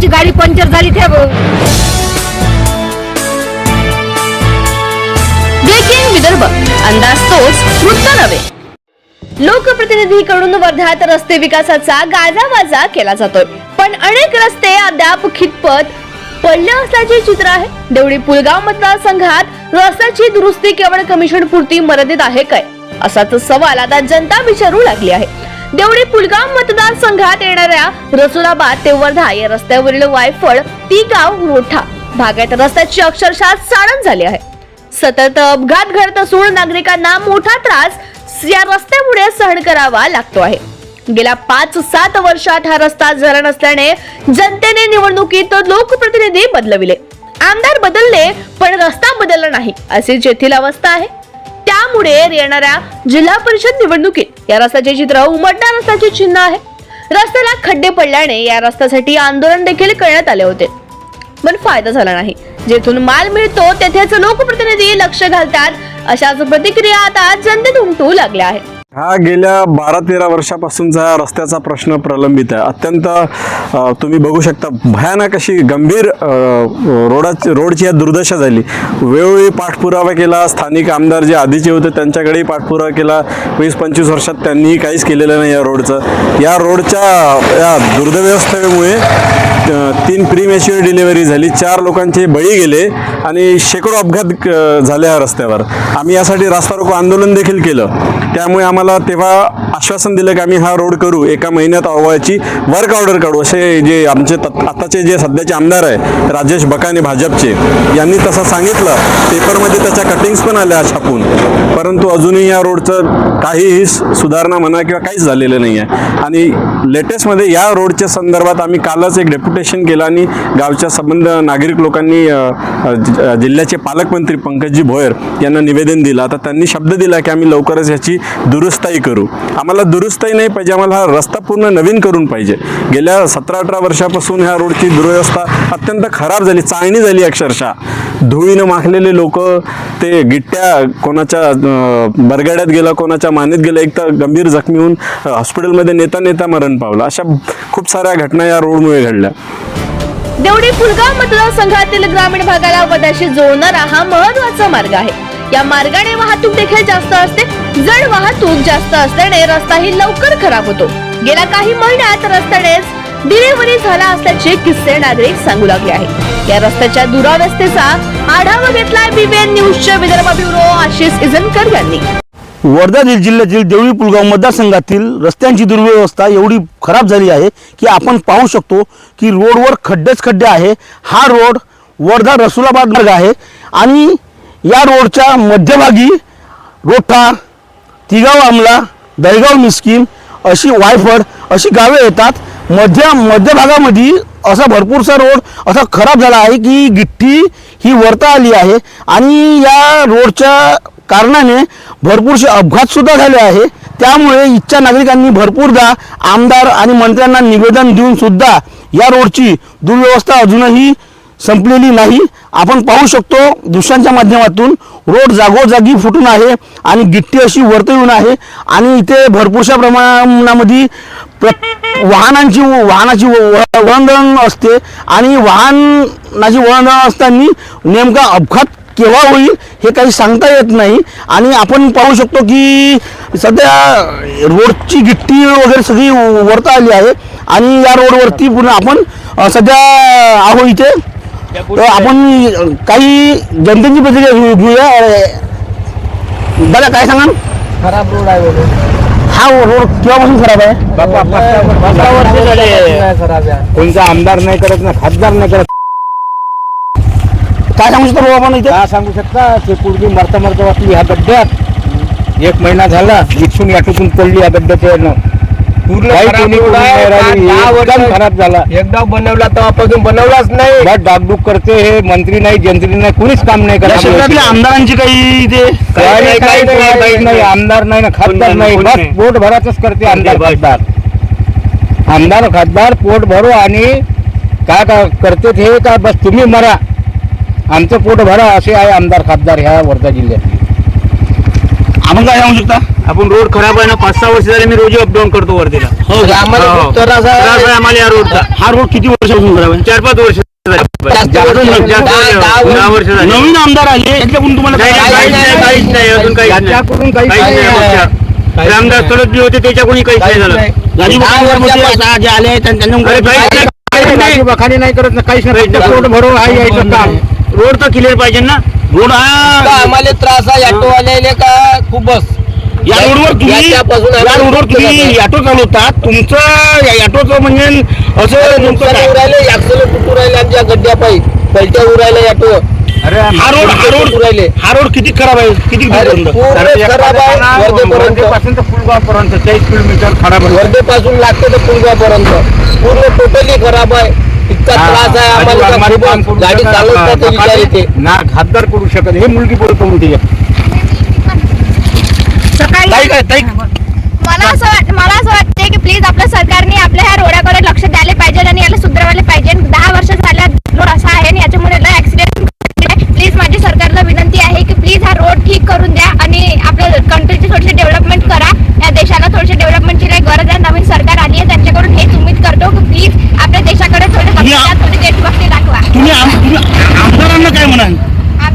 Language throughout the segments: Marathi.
आमची गाडी पंक्चर झाली ठेव. ब्रेकिंग विदर्भ अंदाज तोच वृत्त नव्हे. लोकप्रतिनिधीकडून वर्ध्यात रस्ते विकासाचा गाजावाजा केला जातोय. पण अनेक रस्ते अद्याप खितपत पडले असल्याचे चित्र आहे. देवळी पुलगाव मतदारसंघात रस्त्याची दुरुस्ती केवळ कमिशन पुरती मर्यादित आहे काय? असाच सवाल आता जनता विचारू लागली आहे. देवडी पुलगाव मतदारसंघात येणाऱ्या रसुलाबाद ते वर्धा या रस्त्यावरील वायफळ ती गाव रोठा भागात रस्त्याची अक्षरशः चाळण झाली आहे. सतत अपघात घडत असून नागरिकांना मोठा त्रास या रस्त्यामुळे सहन करावा लागतो आहे. गेल्या पाच सात वर्षात हा रस्ता जरा नसल्याने जनतेने निवडणुकीत लोकप्रतिनिधी बदलविले. आमदार बदलले पण रस्ता बदलला नाही अशी जेथील अवस्था आहे. त्यामुळे येणाऱ्या जिल्हा परिषद निवडणुकीत या रस्त्याचे चित्र उमटणार असल्याचे चिन्ह आहे. रस्त्याला खड्डे पडल्याने या रस्त्यासाठी आंदोलन देखील करण्यात आले होते. पण फायदा झाला नाही. जेथून माल मिळतो तेथेच लोकप्रतिनिधी लक्ष घालतात. अशाच प्रतिक्रिया आता जनतेत उमटू लागल्या आहेत. हा गेल्या बारा तेरा वर्षापासूनचा रस्त्याचा प्रश्न प्रलंबित आहे. अत्यंत तुम्ही बघू शकता भयानक अशी गंभीर रोडाची रोडची या दुर्दशा झाली. वेळोवेळी पाठपुरावा केला स्थानिक आमदार जे आधीचे होते त्यांच्याकडेही पाठपुरावा केला. वीस पंचवीस वर्षात त्यांनीही काहीच केलेलं नाही या रोडचं. या रोडच्या या दुर्दव्यवस्थेमुळे तीन प्रीमॅच्युअर डिलिव्हरी झाली. चार लोकांचे बळी गेले आणि शेकडो अपघात झाले या रस्त्यावर. आम्ही यासाठी रास्ता रोको आंदोलन देखील केलं. त्यामुळे आम्हाला तेव्हा आश्वासन दिलं की आम्ही हा रोड करू. एका महिन्यात अव्वाची वर्क ऑर्डर काढू. असे जे आमचे आताचे जे सध्याचे आमदार आहे राजेश बकाने भाजपचे यांनी तसं सांगितलं. पेपरमध्ये त्याच्या कटिंग्स पण आल्या छापून. परंतु अजूनही या रोडचं काहीही सुधारणा म्हणा किंवा काहीच झालेलं नाही आहे आणि लेटेस्टमध्ये या रोडच्या संदर्भात आम्ही कालच एक डेप्युटेशन केलं आणि गावच्या संबंध नागरिक लोकांनी जिल्ह्याचे पालकमंत्री पंकजी भोयर यांना निवेदन दिलं. आता त्यांनी शब्द दिला की आम्ही लवकरच याची दुरुस्ताई करू. आम्हाला दुरुस्ताही नाही पाहिजे आम्हाला हा रस्ता पूर्ण नवीन करून पाहिजे. गेल्या सतरा अठरा वर्षापासून ह्या रोडची दुरवस्था अत्यंत खराब झाली चाळणी झाली अक्षरशः. धुळीनं माखलेले लोक ते गिट्ट्या कोणाच्या बरगाड्यात गेला कोणाच्या मानेत गेला एक तर गंभीर जखमी होऊन हॉस्पिटलमध्ये नेता नेता मरण पावलं. अशा खूप साऱ्या घटना या रोडमुळे घडल्या. देवडी पुलगाव मतदारसंघातील ग्रामीण भागाला वदाशी जोडणारा हा महत्त्वाचा मार्ग आहे. या मार्गाने वाहतूक देखील जास्त असते. जड वाहतूक जास्त असल्याने रस्ताही लवकर खराब होतो. गेल्या काही महिन्यात रस्त्यानेच डिलिव्हरी झाला असल्याचे किस्से नागरिक सांगू लागले आहेत. या रस्त्याच्या दुरावस्थेचा आढावा घेतलाय बीबीएन न्यूजच्या विदर्भ ब्युरो आशिष इजनकर यांनी. वर्धा जिल्ह्यातील देवळी पुलगाव मतदारसंघातील रस्त्यांची दुर्व्यवस्था एवढी खराब झाली आहे की आपण पाहू शकतो की रोडवर खड्डेच खड्डे आहे. हा रोड वर्धा रसुलाबाद मार्ग आहे आणि या रोडच्या मध्यभागी रोठा तिगाव आमला दहीगाव मिस्किन अशी वायफड अशी गावे येतात. मध्य मध्यभागामध्ये असा भरपूरसा रोड असा खराब झाला आहे की गिट्टी ही वरता आली आहे. आणि या रोडच्या कारणाने भरपूरसे अपघातसुद्धा झाले आहे. त्यामुळे इच्छा नागरिकांनी भरपूरदा आमदार आणि मंत्र्यांना निवेदन देऊनसुद्धा या रोडची दुर्व्यवस्था अजूनही संपलेली नाही. आपण पाहू शकतो दृश्यांच्या माध्यमातून रोड जागोजागी फुटून आहे आणि गिट्टी अशी वरती येऊन आहे. आणि इथे भरपूरशा प्रमाणामध्ये प्र वाहनांची वाहनाची वळणदळण असते आणि वाहनाची वळणदळण असताना नेमका अपघात केव्हा होईल हे काही सांगता येत नाही. आणि आपण पाहू शकतो की सध्या रोडची गिट्टी वगैरे सगळी वरता आली आहे. आणि या रोडवरती पुन्हा आपण सध्या आहो इथे. तर आपण काही जनतेची प्रतिक्रिया घेऊ- घेऊया. दादा काय सांगाल? खराब रोड आहे हा रोड केव्हापासून खराब आहे? कोणता आमदार नाही करत ना खासदार नाही करत. काय सांगू शकतो आपण इथे? का सांगू शकता? ते पूर्वी मरता मरता वाचली ह्या गड्ड्यात. एक महिना झाला इथून याटूतून पडली या गड्ड्याच्या खराब झाला. एकदा बनवला तेव्हापासून बनवलाच नाही. बस डागडुग करते हे मंत्री नाही जंत्री नाही कुणीच काम नाही करत आमदारांची काही इथे काही नाही, आमदार नाही ना खासदार नाही. बस पोट भरातच करते आमदार खासदार. आमदार खासदार पोट भरो आणि काय काय करते हे का? बस तुम्ही मरा. आमचं पोट भरा असे आहे आमदार खासदार ह्या वर्धा जिल्ह्यात आपण काय सांगू शकता आपण रोड खराब आहे ना पाच सहा वर्ष झाले मी रोज अपडाऊन करतो वर्धेला हो का? आम्हाला हो. खूप त्रास आहे. त्रास आहे आम्हाला या रोडचा हा रोड किती वर्षापासून खराब आहे चार पाच वर्ष झाले. जास्त जास्त वर्ष वर्ष, जास्त दहा- वर्ष, दहा वर्ष. दहा वर्ष झाले नवीन आमदार आले याच्याकडून तुम्हाला नाही, काय- नाही, काहीच नाही काहीच नाही अजून काहीच नाही त्याच्याकडून काहीच काहीच नाही नाही. आमच्या. रामदास जे होते त्याच्याकडून काहीच नाही झालं राजीव दहा वर्षापासून- आता जे आले त्यांना काहीच नाही, काहीच नाही बखानी नाही करत ना काहीच नाही. रोड भरून आहे यायचं काम रोड तर क्लिअर पाहिजे ना का आम्हाला त्रास आहे ऑटोवाल्याने का खूपच. या रोडवर तुम्ही या आम्हाला रोडवर खूप तुम्ही. ऑटो चालवतात तुमचं या ऑटोचं म्हणजे असं नुकसान काय? होऊ राहिले आमच्या गड्ड्यापायी पलट्या होऊ राहिले ऑटो. हा रोड हा रोड राहिले? हा रोड किती खराब आहे? किती अरे खराब आहे वर्धेपर्यंत. पासून तर फुलगाव पर्यंत चाळीस किलोमीटर खराब आहे. वर्धेपासून लागते तर पुलगावपर्यंत पूर्ण टोटली खराब आहे. इतका त्रास आहे आम्हाला का खूपच. गाडी चालवत विचार येते ना खासदार करू शकत हे मुलगी बोलतो म्हणते ताई काय ताई? मला असं वाट मला असं वाटते की प्लीज आपल्या सरकारने आपल्या ह्या रोडाकडे लक्ष द्यायला पाहिजे आणि याला सुधारवायला पाहिजे. दहा वर्ष झाल्या रोड असा आहे आणि याच्यामुळे लय ऍक्सिडेंट प्लीज माझी सरकारला विनंती आहे की प्लीज हा रोड ठीक करून द्या आणि आपल्या कंट्रीची थोडीशी डेव्हलपमेंट करा या देशाला थोडीशी डेव्हलपमेंटची काही गरज आहे नवीन सरकार आली आहे त्यांच्याकडून हेच उम्मीद करतो की प्लीज आपल्या देशाकडे थोडे लक्ष द्या थोडी देशभक्ती दाखवा तुम्ही आम- तुम्ही आमदारांना काय म्हणाल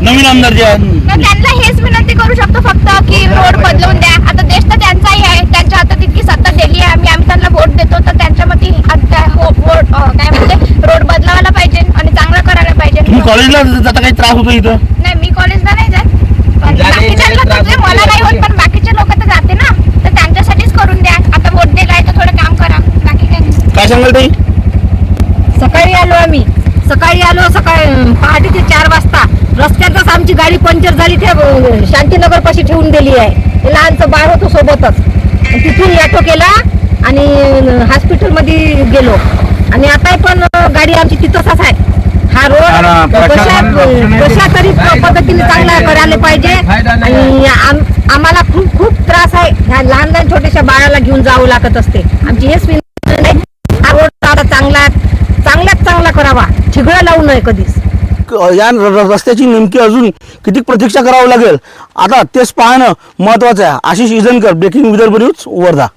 नवीन आमदार जे आहेत त्यांना हेच विनंती करू शकतो फक्त की रोड बदलवून द्या. आता देश तर त्यांचाही आहे. त्यांच्या हातात इतकी सत्ता दिली आहे. आम्ही आम्ही त्यांना वोट देतो. तर त्यांच्या मते आता हो काय म्हणते? रोड बदलावायला पाहिजे आणि चांगला करायला पाहिजे. तुम्ही कॉलेजला जाता काही त्रास होतो इथं? नाही मी कॉलेजला नाही जात. पण बाकीच्यांना. मला नाही होत पण बाकीचे लोक तर जाते ना. तर त्यांच्यासाठीच करून द्या. आता वोट दिलाय तर थोडं काम करा. बाकी काय सांगाल ताई? सकाळी आलो आम्ही. सकाळी आलो सकाळी पहाटेचे चार वाजता. रस्त्यातच आमची गाडी पंक्चर झाली ते शांतीनगर पाशी ठेवून दिली आहे. लहानचं बाळ होतं सोबतच. तिथून ऑटो केला आणि हॉस्पिटलमध्ये गेलो. आणि आता पण गाडी आमची तिथंच आहे. हा रोड कशा तरी पद्धतीने चांगला करायला पाहिजे. आणि आम- आम्हाला खूप खूप त्रास आहे. ह्या लहान लहान छोट्याशा बाळाला घेऊन जावं लागत असते. आमची हेच विनंती आहे. हा रोड चांगला चांगल्यात चांगला करावा. ठिगळा लावू नये कधीच. या र- रस्त्याची नेमकी अजून किती प्रतीक्षा करावं लागेल? आता तेच पाहणं महत्वाचं आहे. Ashish Ijankar breaking Vidarbha news Wardha.